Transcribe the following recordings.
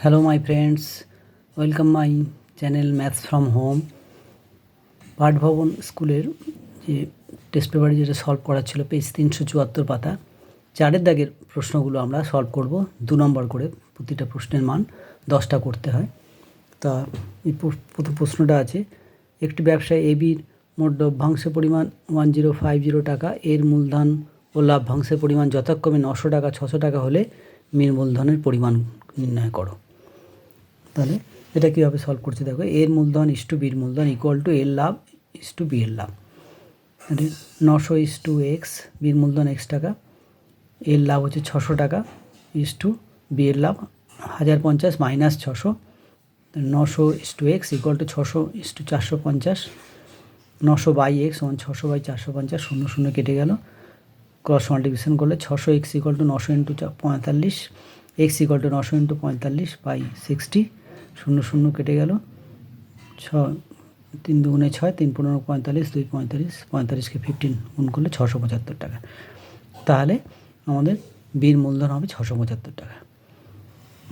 Hello my friends welcome my channel maths from home Pathabhavan স্কুলের যে test পেপারে যেটা সলভ করার ছিল পেজ তিনশো চুয়াত্তর পাতা, চারের দাগের প্রশ্নগুলো আমরা সলভ করব। দু নম্বর করে প্রতিটা প্রশ্নের মান দশটা করতে হয়। তা এই প্র- প্রথম প্রশ্নটা আছে, একটি ব্যবসায় এবির মোট লভ্যাংশের পরিমাণ ওয়ান জিরো ফাইভ জিরো টাকা, এর মূলধন ও লাভ্যাংশের পরিমাণ যথাক্রমে নশো টাকা, ছশো টাকা হলে মিল মূলধনের পরিমাণ নির্ণয় করো। তাহলে এটা কীভাবে সলভ করছে দেখো, এর মূলধন ইস টু বির মূলধন ইকুয়াল টু এর লাভ ইস টু বি এর লাভ। নশো ইস টু এক্স বির মূলধন এক্স টাকা এর লাভ হচ্ছে ছশো টাকা ইস টু বি এর লাভ হাজার পঞ্চাশ মাইনাস ছশো। নশো is to x equal to ছশো ইস টু চারশো পঞ্চাশ। নশো বাই এক্স ওয়ান ছশো বাই চারশো পঞ্চাশ, শূন্য শূন্য কেটে গেল। ক্রস মাল্টিপ্লিকেশন করলে ছশো এক্স ইকুয়াল টু নশো ইন্টু পঁয়তাল্লিশ এক্স ইকুয়াল টু নশো ইন্টু পঁয়তাল্লিশ বাই সিক্সটি শূন্য শূন্য কেটে গেল। ছ তিন দুগুণে ছয়, তিন পনেরো পঁয়তাল্লিশ, দুই পঁয়তাল্লিশ, পঁয়তাল্লিশকে ফিফটিন গুণ করলে ছশো পঁচাত্তর টাকা। তাহলে আমাদের বীর মূলধন হবে ছশো পঁচাত্তর টাকা।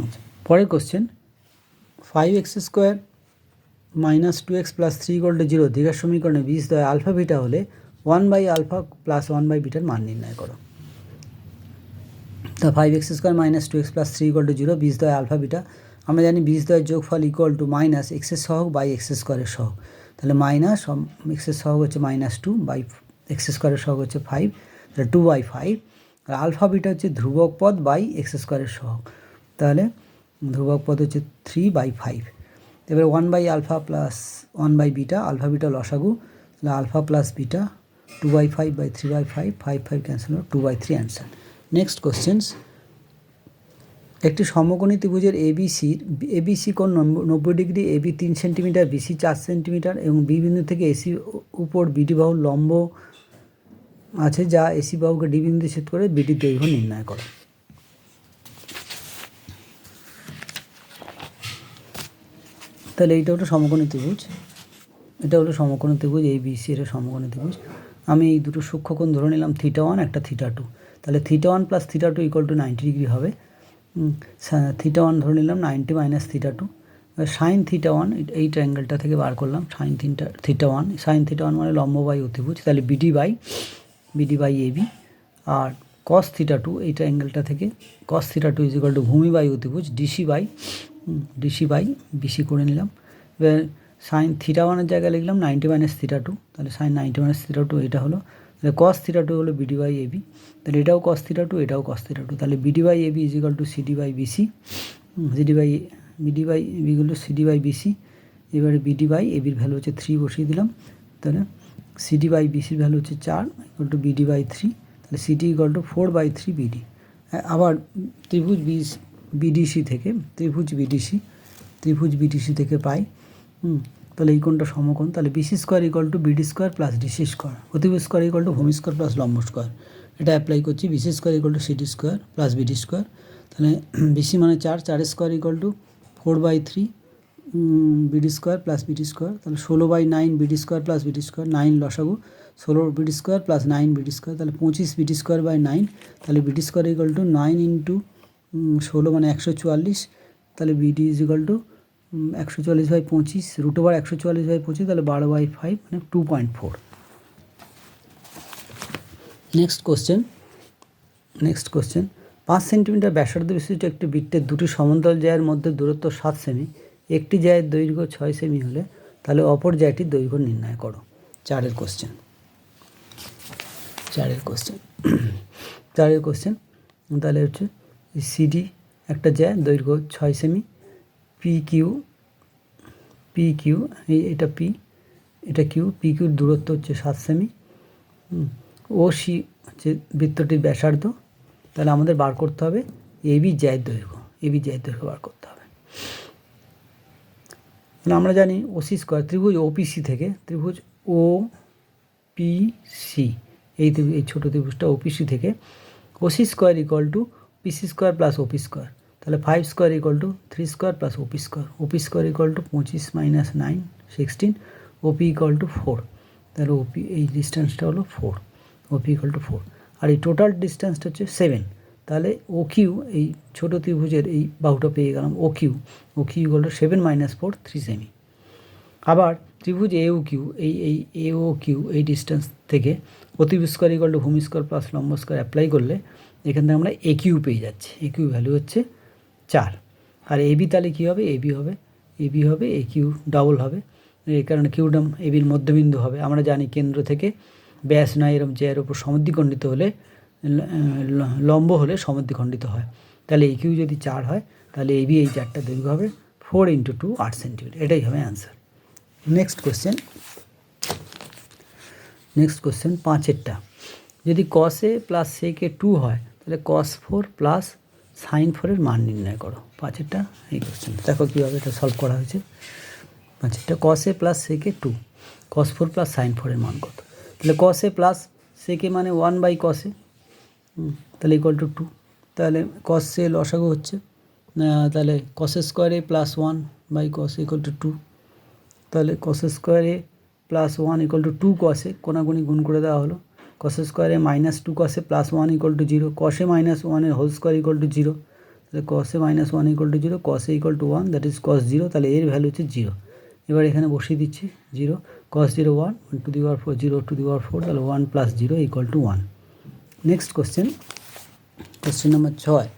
আচ্ছা পরের question five x square minus two x plus three gold zero দীঘার সমীকরণে বিশ দয় আলফা বিটা হলে one by alpha plus one by bitter মান নির্ণয় করো। তা five x square minus two x plus three to zero বিশ দয় আলফা বিটা আমরা জানি বিশ দয়ের যোগফল ইকুয়াল টু মাইনাস এক্সের সহগ বাই এক্স স্কোয়ারের সহগ। তাহলে মাইনাস এক্সের সহগ হচ্ছে মাইনাস টু বাই এক্স স্কোয়ারের সহগ হচ্ছে ফাইভ তাহলে টু বাই ফাইভ আর আলফা বিটা হচ্ছে ধ্রুবক পদ বাই এক্স স্কোয়ারের সহগ। তাহলে ধ্রুবক পদ হচ্ছে থ্রি বাই ফাইভ এবারে one by alpha plus one by beta alpha beta লসাগু। তাহলে alpha plus beta two by five by three by five five five cancel two by three answer next questions একটি সমকোণী ত্রিভুজের এবিসির ABC কোণ নব্বই- degree AB তিন centimetre BC চার সেন্টিমিটার এবং বি বিন্দু থেকে এসি উপর বিডি বাহু লম্ব আছে যা এসি বাহুকে ডি বিন্দু ছেদ করে বিডি দৈর্ঘ্য নির্ণয় করে। তাহলে এইটা হলো সমকোণী ত্রিভুজ। এটা হলো সমকোণী ত্রিভুজ এই বিসি এটা সমকোণী ত্রিভুজ। আমি এই দুটো সূক্ষ্মকোণ ধরে নিলাম থিটা ওয়ান একটা থিটা টু তাহলে theta one plus theta two equal to ninety degree হবে। থিটা ওয়ান ধরে নিলাম নাইনটি মাইনাস থিটা টু এবার সাইন থিটা ওয়ান এই ট্রায়াঙ্গেলটা থেকে বার করলাম sine theta theta one sine theta one মানে লম্ব বাই অতিভুজ, তাহলে BD by BD by AB R cos theta two এই ট্রায়াঙ্গেলটা থেকে cos theta two is equal to ভূমি বাই অতিভুজ DC by DC by BC করে নিলাম। এবার সাইন থিটা ওয়ানের জায়গায় লিখলাম নাইনটি মাইনাস থিটা টু তাহলে sine ninety minus theta two এটা হলো তাহলে কস থিটা টু হলো বিডি বাই এবি তাহলে এটাও কস থিটা টু এটাও কস থিটা টু তাহলে BD by AB is equal to CD by BC CD by BD by AB হলো CD by BC এবারে বিডি বাই এবির value হচ্ছে three বসিয়ে দিলাম, তাহলে সিডি বাই বিসির ভ্যালু হচ্ছে চার equal to BD by three তাহলে CD equal to four by three BD আবার ত্রিভুজ বিস বিডিসি থেকে, ত্রিভুজ বিডিসি ত্রিভুজ বিডিসি থেকে পাই তাহলে এই কোণটা সমকোণ তাহলে BC square equal to BD square plus DC square অতিভুজ স্কোয়ার ইকুয়াল টু ভূমি স্কোয়ার প্লাস লম্ব স্কোয়ার এটা অ্যাপ্লাই করছি BC square equal to CD square plus BD square তাহলে বিসি মানে চার চার square equal to four by three BD square plus BD square তাহলে ষোলো by nine BD square plus BD square nine লসাগু ষোলো BD square plus nine BD square তাহলে পঁচিশ বিডি স্কোয়ার বাই নাইন তাহলে BD square equal to nine into ষোলো মানে একশো চুয়াল্লিশ তাহলে বিডি ইজ ইকুয়াল টু একশো চুয়াল্লিশ বাই পঁচিশ রুট ওভার একশো চুয়াল্লিশ বাই পঁচিশ, তাহলে বারো বাই ফাইভ মানে two point four next question next question পাঁচ সেন্টিমিটার ব্যাসার্ধ বিশিষ্ট একটি বৃত্তের দুটি সমান্তরাল জায়ের মধ্যে দূরত্ব সাত সেমি একটি জায়ের দৈর্ঘ্য ছয় সেমি হলে তাহলে অপর জায়টির দৈর্ঘ্য নির্ণয় করো। চারের কোশ্চেন চারের কোশ্চেন চারের কোশ্চেন তাহলে হচ্ছে সিডি একটা জ্যা দৈর্ঘ্য ছয় সেমি পি কিউ পি কিউ এই এটা পি এটা কিউ পি কিউর দূরত্ব হচ্ছে সাত সেমি ও সি হচ্ছে বৃত্তটির ব্যাসার্ধ, তাহলে আমাদের বার করতে হবে এবি জ্যায়ের দৈর্ঘ্য এবি জ্যায়ের দৈর্ঘ্য বার করতে হবে। তাহলে আমরা জানি ওসি স্কোয়ার ত্রিভুজ ওপিসি থেকে ত্রিভুজ ও পি সি এই এই ছোটো ত্রিভুজটা ওপিসি থেকে OC square equal to PC square plus OP square তাহলে five square equal to three square plus OP square OP square equal to পঁচিশ minus nine sixteen OP equal to four তাহলে OP এই ডিস্টেন্সটা হলো four OP equal to four আর এই total ডিস্টেন্সটা হচ্ছে seven তাহলে ও কিউ এই ছোটো ত্রিভুজের এই বাহুটা পেয়ে গেলাম O Q O Q equal to seven minus four three semi আবার ত্রিভুজ এ ও কিউ এই এই এ ও কিউ এই ডিস্টেন্স থেকে অতিভুজ স্কোয়ার ইকুয়াল টু ভূমি স্কোয়ার প্লাস লম্ব স্কোয়ার অ্যাপ্লাই করলে এখান থেকে আমরা এ কিউ পেয়ে যাচ্ছি। এ কিউ ভ্যালু হচ্ছে চার। আর এ বি তাহলে কী হবে? এ বি হবে। এ বি হবে, এ কিউ ডাবল হবে। এই কারণে কিউডাম এ বির মধ্যবিন্দু হবে। আমরা জানি কেন্দ্র থেকে ব্যাস নয় এরম চেয়ার উপর সমদ্বিখণ্ডিত হলে লম্ব হলে সমদ্বিখণ্ডিত হয়। তাহলে এ কিউ যদি চার হয়, তাহলে এ বি এই চারটা দৈর্ঘ্য হবে ফোর ইন্টু টু আট সেন্টিমিটার এটাই হবে answer next question next question পাঁচেরটা। যদি কসে প্লাস সেকে টু হয়, তাহলে কস ফোর প্লাস সাইন ফোরের মান নির্ণয় করো। পাঁচেরটা এই কোশ্চেন দেখো কীভাবে এটা সলভ করা হয়েছে। পাঁচেরটা কসে প্লাস সেকে two cos four plus sine ফোরের মান কত? তাহলে কসে প্লাস সেকে মানে ওয়ান বাই কসে তাহলে ইকুয়াল টু টু তাহলে কস সে লসাগু হচ্ছে তাহলে কস স্কোয়ারে plus one by cos equal to two তাহলে কস স্কোয়ারে plus one equal to two কসে কোনাগুনি গুণ করে দেওয়া হলো। কস স্কোয়ারে minus two কসে plus one equal to zero কসে minus ওয়ানের whole square equal to zero তাহলে কসে minus one equal to zero কসে equal to one that is cos zero তাহলে এর ভ্যালু হচ্ছে জিরো এবার এখানে বসিয়ে দিচ্ছি zero cos zero one to the power four zero to the power four তাহলে one plus zero equal to one next question question number ছয়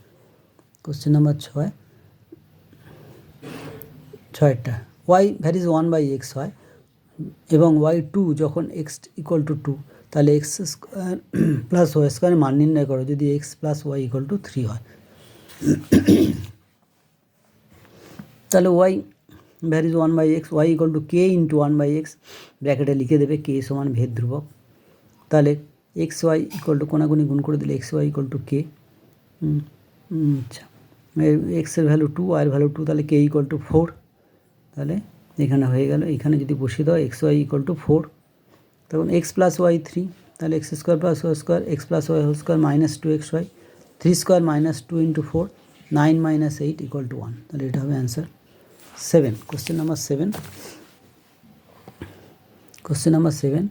question number ছয়, ছয়টা y varies one by x হয় এবং ওয়াই টু যখন x equal to two তাহলে x square plus y স্কোয়ারের মান নির্ণয় করো, যদি x plus y equal to three হয়। তাহলে y varies one by x, y equal to k into one by x ব্র্যাকেটে লিখে দেবে কে সমান ভেদ ধ্রুবক। তাহলে এক্স ওয়াই ইকুয়াল টু কোনাগুনি গুণ করে দিলে x y equal to k. আচ্ছা। এক্সের ভ্যালু টু ওয়াইয়ের ভ্যালু টু তাহলে কে ইকুয়াল টু ফোর। তাহলে এখানে হয়ে গেল, এখানে যদি বসিয়ে দাও, x y equal to four. তখন এক্স প্লাস ওয়াই থ্রি তাহলে x square plus y square x plus y whole square minus two x y three square minus two into four nine minus eight equal to one তাহলে এটা হবে answer seven question number seven question number seven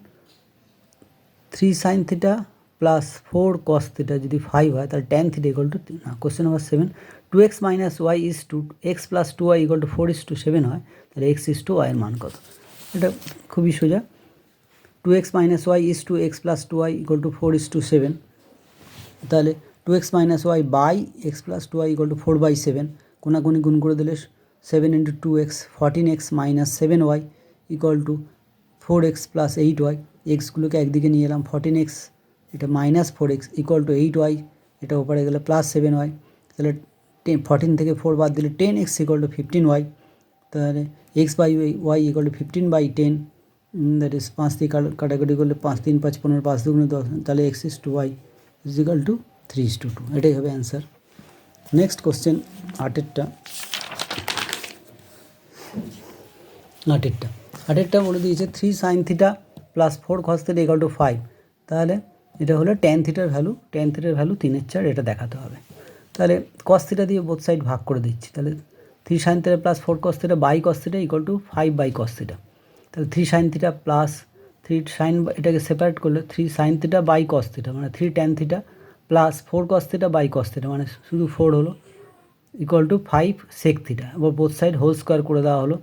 three sine theta plus four cos theta যদি five হয়, তাহলে tan theta equal to না question number seven two x minus y is to x plus two y equal to four is to seven হয়, তাহলে x is two ওয়াইয়ের মান কত? এটা খুবই সোজা। Two x minus y is to x plus two y equal to four is to seven তাহলে two x minus y by x plus two y equal to four by seven কোনাকুনি গুণ করে দিলে seven into two x fourteen x minus seven y equal to four x plus eight y এক্সগুলোকে একদিকে নিয়ে এলাম fourteen x এটা minus four x equal to eight y এটা ওপরে গেলে প্লাস সেভেন ওয়াই তাহলে টেন ফর্টিন থেকে ফোর বাদ দিলে ten x equal to fifteen y তাহলে x by y equal to fifteen by ten that is পাঁচ দিয়ে কাটা- কাটাকাটি করলে পাঁচ তিন পাঁচ পনেরো পাঁচ দুগুণে দশ তাহলে x is to y is to three is to two এটাই হবে অ্যান্সার নেক্সট কোশ্চেন আটেরটা আটেরটা আটেরটা বলে দিয়েছে three sine theta plus four cos theta equal to five তাহলে এটা হলো টেন থিটার ভ্যালু টেন থিটার ভ্যালু তিনের চার এটা দেখাতে হবে তাহলে কস থিটা দিয়ে বোথ সাইড ভাগ করে দিচ্ছি তাহলে three sine theta plus four cos theta by cos theta equal to five by cos theta তাহলে three sine theta plus three sine এটাকে সেপারেট করলে three sine theta by cos theta মানে three tan theta plus four cos theta by cos theta মানে শুধু four হলো equal to five sec theta এবার both side whole square করে দেওয়া হলো।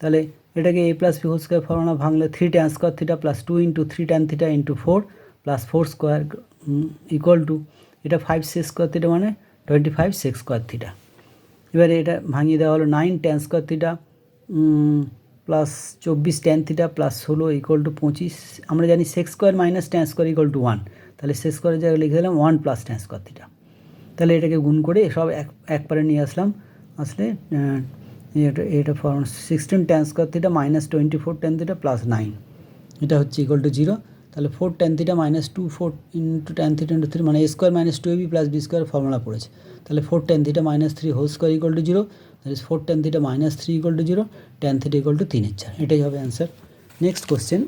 তাহলে এটাকে A plus B whole square formula ভাঙলে three tan square theta plus two into three tan theta into four plus four square equal to এটা five sec square theta মানে twenty five sec square theta এবারে এটা ভাঙিয়ে দেওয়া হলো nine tan square theta plus চব্বিশ tan theta plus ষোলো equal to পঁচিশ। আমরা জানি sec square minus tan square equal to one তাহলে সেক্স স্কোয়ারের জায়গায় লিখে দিলাম one plus tan square theta তাহলে এটাকে গুণ করে সব এক একবারে নিয়ে আসলাম। আসলে এটা এটা form sixteen tan square theta minus twenty four tan theta plus nine এটা হচ্ছে ইকুয়াল টু জিরো তাহলে four tan theta minus two four into tan theta into three মানে A square minus two B plus B square formula পড়েছে। তাহলে four tan theta minus three whole square equal to zero তাহলে four tan theta minus three equal to zero tan theta equal to তিনের চার এটাই হবে answer next question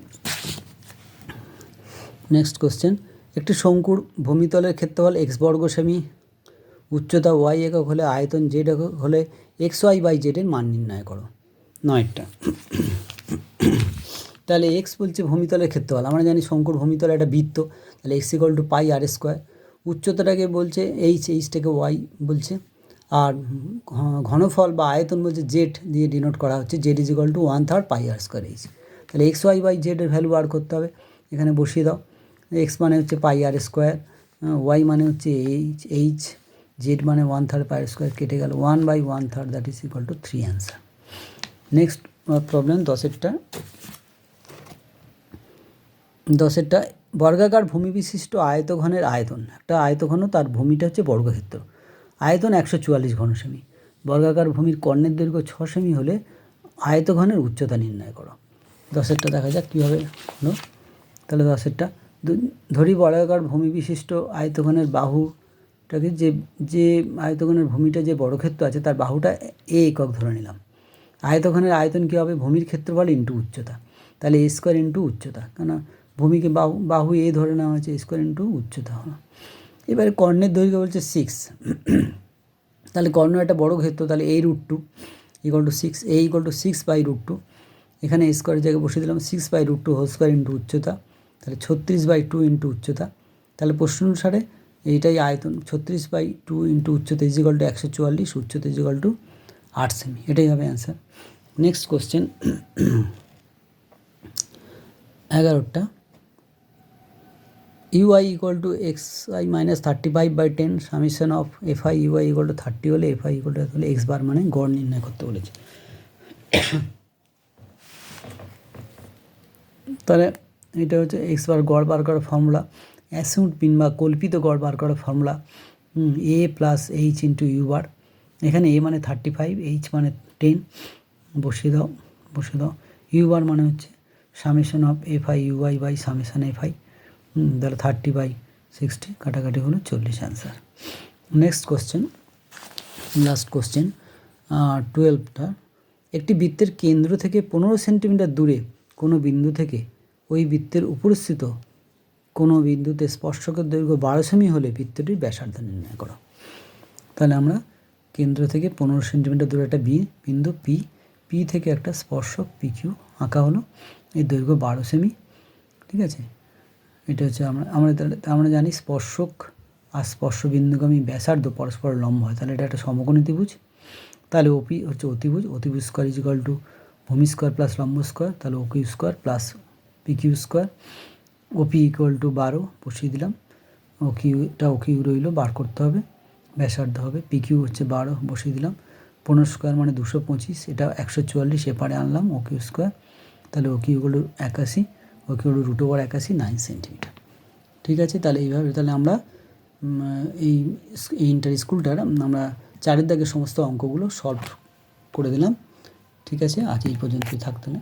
next question একটি শঙ্কুর ভূমিতলের ক্ষেত্রফল এক্স বর্গ সেমি উচ্চতা ওয়াই একক হলে আয়তন জেড একক হলে এক্স ওয়াই বাই জেডের মান নির্ণয় করো। নয়টা। তাহলে এক্স বলছে ভূমিতলের ক্ষেত্রফল। আমরা জানি শঙ্কুর ভূমিতল একটা বৃত্ত। তাহলে x equal to pi r square উচ্চতাটাকে বলছে এইচ এইচটাকে ওয়াই বলছে। আর ঘনফল বা আয়তন বলছে জেড দিয়ে ডিনোট করা হচ্ছে, z is equal to one third pi r square h তাহলে এক্স ওয়াই বাই জেডের ভ্যালু বার করতে হবে। এখানে বসিয়ে দাও। এক্স মানে হচ্ছে পাই আর স্কোয়ার ওয়াই মানে হচ্ছে এইচ এইচ জেড মানে one third pi r square কেটে গেল। One by one third that is equal to three answer next problem দশেরটা দশেরটা বর্গাকার ভূমি বিশিষ্ট আয়তঘনের আয়তন। একটা আয়তঘন তার ভূমিটা হচ্ছে বর্গক্ষেত্র। আয়তন একশো চুয়াল্লিশ ঘন সেমি। বর্গাকার ভূমির কর্ণের দৈর্ঘ্য ছ সেমি হলে আয়তঘনের উচ্চতা নির্ণয় করো। দশেরটা দেখা যাক কীভাবে হলো। তাহলে দশেরটা। ধরি বর্গাকার ভূমি বিশিষ্ট আয়তঘনের বাহুটাকে যে যে আয়তঘনের ভূমিটা যে বর্গক্ষেত্র আছে তার বাহুটা এ একক ধরে নিলাম। আয়তঘনের আয়তন কী হবে? ভূমির ক্ষেত্রফল ইন্টু উচ্চতা। তাহলে এ স্কোয়ার ইন্টু উচ্চতা। কেন ভূমিকে বাহু বাহু এ ধরে নেওয়া হয়েছে স্কোয়ার ইন্টু উচ্চতা হলো। এবারে কর্ণের দৈর্ঘ্য বলছে সিক্স তাহলে কর্ণ একটা বড় ক্ষেত্র, তাহলে এই root two equal to six a equal to six by root two এখানে স্কোয়ারের জায়গায় বসিয়ে দিলাম six by root two whole square into উচ্চতা। তাহলে ছত্রিশ বাই টু ইন্টু উচ্চতা। তাহলে প্রশ্ন অনুসারে এইটাই আয়তন, ছত্রিশ বাই টু ইন্টু উচ্চতা ইজিকাল টু একশো চুয়াল্লিশ, উচ্চতা ইজিকাল টু আট সেমি এটাই হবে অ্যান্সার নেক্সট কোশ্চেন এগারোটা। U i equal to x i minus thirty five by ten summation of f i u i equal to thirty হলে এফ আই ইকুয়াল টু হলে এক্স বার মানে গড় নির্ণয় করতে বলেছে। তাহলে এটা হচ্ছে এক্স বার গড় বার করার ফর্মুলা অ্যাসিউড পিন বা কল্পিত গড় বার করার formula a plus h into u bar. এখানে এ মানে থার্টি ফাইভ এইচ মানে টেন বসিয়ে দাও বসিয়ে দাও। ইউ বার মানে হচ্ছে summation of f i u i by summation f i তাহলে থার্টি বাই সিক্সটি কাটাকাটি হলো চল্লিশ answer next question last question টুয়েলভটা একটি বৃত্তের কেন্দ্র থেকে পনেরো সেন্টিমিটার দূরে কোনো বিন্দু থেকে ওই বৃত্তের উপরস্থিত কোনো বিন্দুতে স্পর্শকের দৈর্ঘ্য বারো সেমি হলে বৃত্তটির ব্যাসার্ধ নির্ণয় করো। তাহলে আমরা কেন্দ্র থেকে পনেরো সেন্টিমিটার দূরে একটা বি, বিন্দু পি পি থেকে একটা স্পর্শক পি কিউ আঁকা হলো। এর দৈর্ঘ্য বারো সেমি, ঠিক আছে? এটা হচ্ছে আমরা আমরা আমরা জানি স্পর্শক আর স্পর্শ বিন্দুগামী ব্যাসার্ধ পরস্পর লম্ব হয়। তাহলে এটা একটা সমকোণ ত্রিভুজ তাহলে ওপি হচ্ছে অতিভুজ। অতিভুজ স্কোয়ার ইজিকাল টু ভূমি স্কোয়ার প্লাস লম্ব স্কোয়ার তাহলে OQ square plus P Q square OP equal to বারো, বসিয়ে দিলাম। ও কিউটা ও কিউ রইল, বার করতে হবে। ব্যাসার্ধ হবে। পি কিউ হচ্ছে বারো, বসিয়ে দিলাম। পনেরো স্কোয়ার মানে দুশো পঁচিশ। এটা একশো চুয়াল্লিশ, এপারে আনলাম ও কিউ স্কোয়ার তাহলে ও কিউগুলো একাশি। ও হলো রুট ওভার একাশি নাইন সেন্টিমিটার ঠিক আছে? তাহলে এইভাবে তাহলে আমরা এই এই ইন্টার স্কুলটার আমরা চারের দাগের সমস্ত অঙ্কগুলো সলভ করে দিলাম। ঠিক আছে? আজ এই পর্যন্তই থাকতে না।